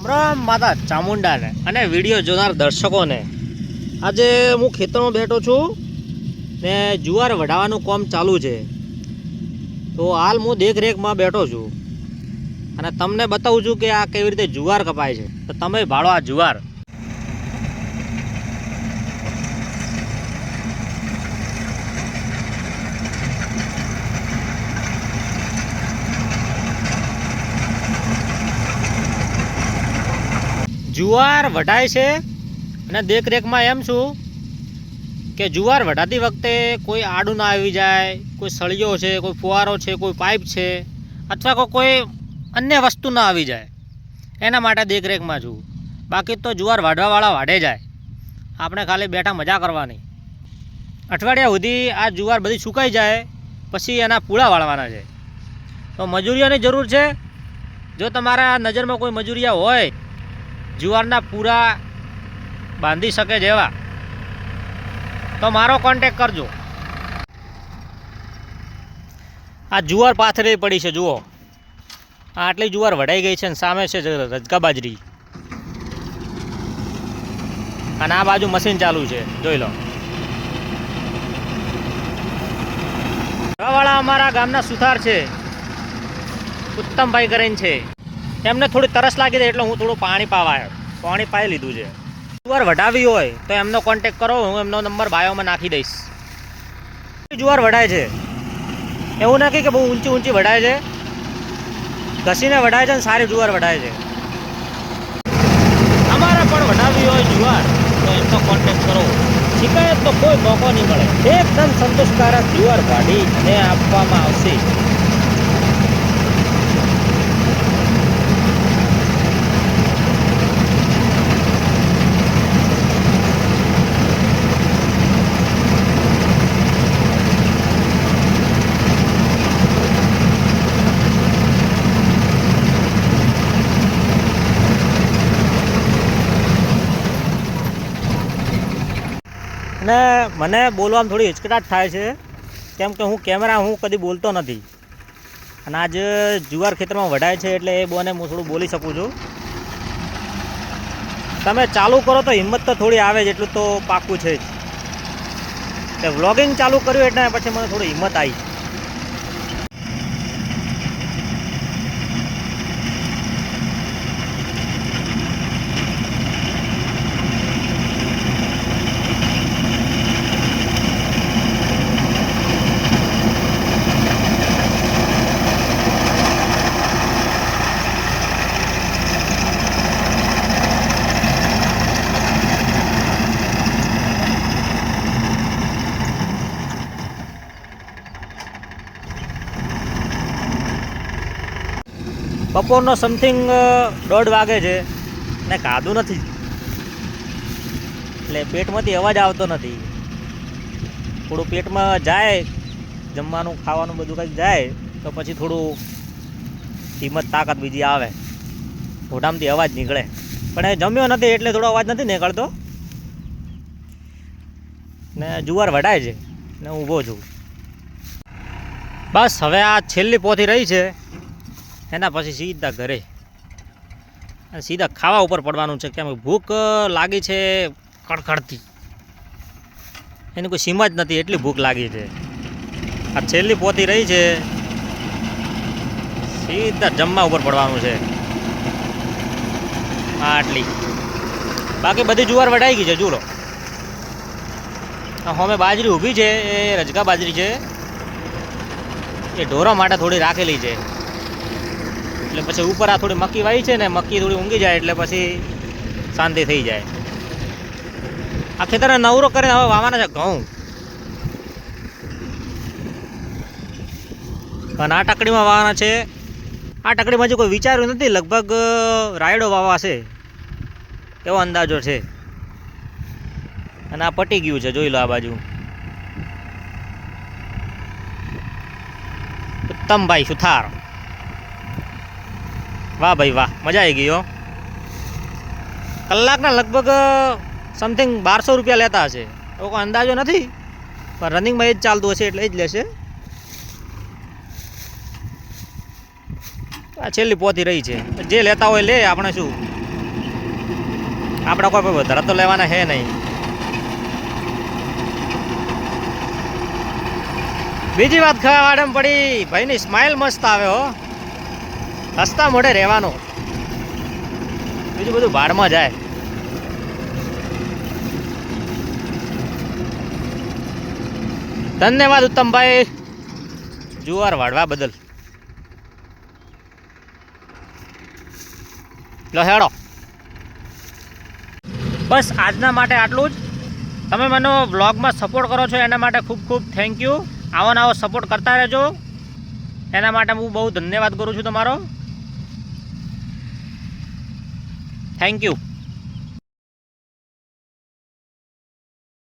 અમરામ માતા ચામુંડાને અને વીડિયો જોનાર દર્શકોને આજે હું ખેતરમાં બેઠો છું ને જુવાર વઢાવાનું કામ ચાલુ છે. તો હાલ હું દેખરેખમાં બેઠો છું. અને તમને બતાવું છું કે આ કેવી રીતે જુવાર કપાય છે. તો તમે ભાળો આ જુવાર. જુવાર વઢાય છે. અને દેખરેખમાં એમ છું કે જુવાર વઢાતી વખતે કોઈ આડું ના આવી જાય, કોઈ સળિયો છે, કોઈ ફુવારો છે, કોઈ પાઇપ છે, અથવા કો કોઈ અન્ય વસ્તુ ના આવી જાય. એના માટે દેખરેખમાં છું. બાકી તો જુવાર વાઢવાવાળા વાઢે જાય. આપણે ખાલી બેઠા મજા કરવાની. અઠવાડિયા સુધી આ જુવાર બધી સુકાઈ જાય, પછી એના પૂળા વાળવાના છે. તો મજૂરીઓની જરૂર છે. જો તમારા નજરમાં કોઈ મજૂરિયા હોય જુવારના પૂરા બાંધી શકે જેવા. તો મારો કોન્ટેક કરજો. આ જુવાર પાથરી પડી છે, જુઓ. આટલી જુવાર વઢાઈ ગઈ છે અને સામે છે રજકા બાજરી અને આ બાજુ મશીન ચાલુ છે, જોઈ લો. વાળા અમારા ગામના સુથાર છે. ઉત્તમભાઈ કરીને છે. એમને થોડી તરસ લાગી જાય એટલે હું થોડું પાણી પાવા પાણી પાઈ લીધું છે. જુવાર વઢાવી હોય તો એમનો કોન્ટેક કરો, હું એમનો નંબર બાયોમાં નાખી દઈશ. જુવાર વઢાય છે. એવું નથી કે બહુ ઊંચી ઊંચી વઢાય છે. ઘસીને વઢાય છે ને સારી જુવાર વઢાય છે. અમારે પણ વઢાવી હોય જુવાર, તો એમનો કોન્ટેક કરો. શિકાયત તો કોઈ મોકો નહીં મળે. એકદમ સંતોષકારક જુવાર કાઢી અને આપવામાં આવશે. અને મને બોલવામાં થોડી હિચકટાટ થાય છે. કેમ કે હું કેમેરા, હું કદી બોલતો નથી. અને આજે જુવાર ખેતરમાં વઢાય છે એટલે એ બોને હું થોડું બોલી શકું છું. તમે ચાલુ કરો તો હિંમત તો થોડી આવે જ એટલું તો પાક્કું છે જ. તે વ્લોગિંગ ચાલુ કર્યું એટલે પછી મને થોડી હિંમત આવી. બપોરનો સમથિંગ દોઢ વાગે છે. ને કાદું નથી. એટલે પેટમાંથી અવાજ આવતો નથી. થોડું પેટમાં જાય, જમવાનું, ખાવાનું બધું કંઈક જાય, તો પછી થોડું હિંમત તાકાત બીજી આવે. મોઢામાંથી અવાજ નીકળે. પણ એ જમ્યો નથી, એટલે થોડો અવાજ નથી નીકળતો. ને જુવાર વઢાય છે. ને ઊભો છું. બસ, હવે આ છેલ્લી પોથી રહી છે. એના પછી સીધા ઘરે. સીધા ખાવા ઉપર પડવાનું છે, કેમ ભૂખ લાગી છે કડકડતી એની કોઈ સીમા જ નથી, એટલી ભૂખ લાગી છે. આ છેલ્લી પોતી રહી છે, સીધા જમવા ઉપર પડવાનું છે. આટલી. બાકી બધી જુવાર વઢાઈ ગઈ છે, જુઓ હોમે બાજરી ઊભી છે, એ રજકા બાજરી છે. એ ઢોરા માટે થોડી રાખેલી છે. એટલે પછી ઉપર આ થોડી મક્કી વાવી છે ને મક્કી થોડી ઊંઘી જાય એટલે પછી શાંતિ થઈ જાય. આ ખેતરને નવરો કરીને હવે વાવવાના છે ઘઉં. અને આ ટકડીમાં વાવવાના છે. આ ટકડીમાં હજી કોઈ વિચાર્યું નથી, લગભગ રાયડો વાવાશે એવો અંદાજો છે. અને આ પટી ગયું છે, જોઈ લો આ બાજુ. ઉત્તમભાઈ સુથાર. વાહ ભાઈ વાહ, મજા આવી ગઈ હો. કલાકના લગભગ સમથિંગ બારસો રૂપિયા લેતા હશે. એવો કોઈ અંદાજો નથી? પણ રનિંગમાં એ જ ચાલતું હશે એટલે જ લેશે. આ છેલ્લી પોતી રહી છે. જે લેતા હોય લે, આપણે શું? આપણે કોઈ વધારે તો લેવાના હે નહીં. બીજી વાત ખાવા વાડમ પડી, ભાઈની સ્માઇલ મસ્ત આવે હો. હસતા મોઢે રહેવાનું. બીજું બધું ભાડમાં જાય. ધન્યવાદ ઉત્તમભાઈ. જુવાર વાળવા બદલ. લો, હેડો. બસ, આજના માટે આટલું જ. તમે મને વ્લોગમાં સપોર્ટ કરો છો એના માટે ખૂબ ખૂબ થેન્ક યુ આવો આવો સપોર્ટ કરતા રહેજો. એના માટે હું બહુ ધન્યવાદ કરું છું તમારો. Thank you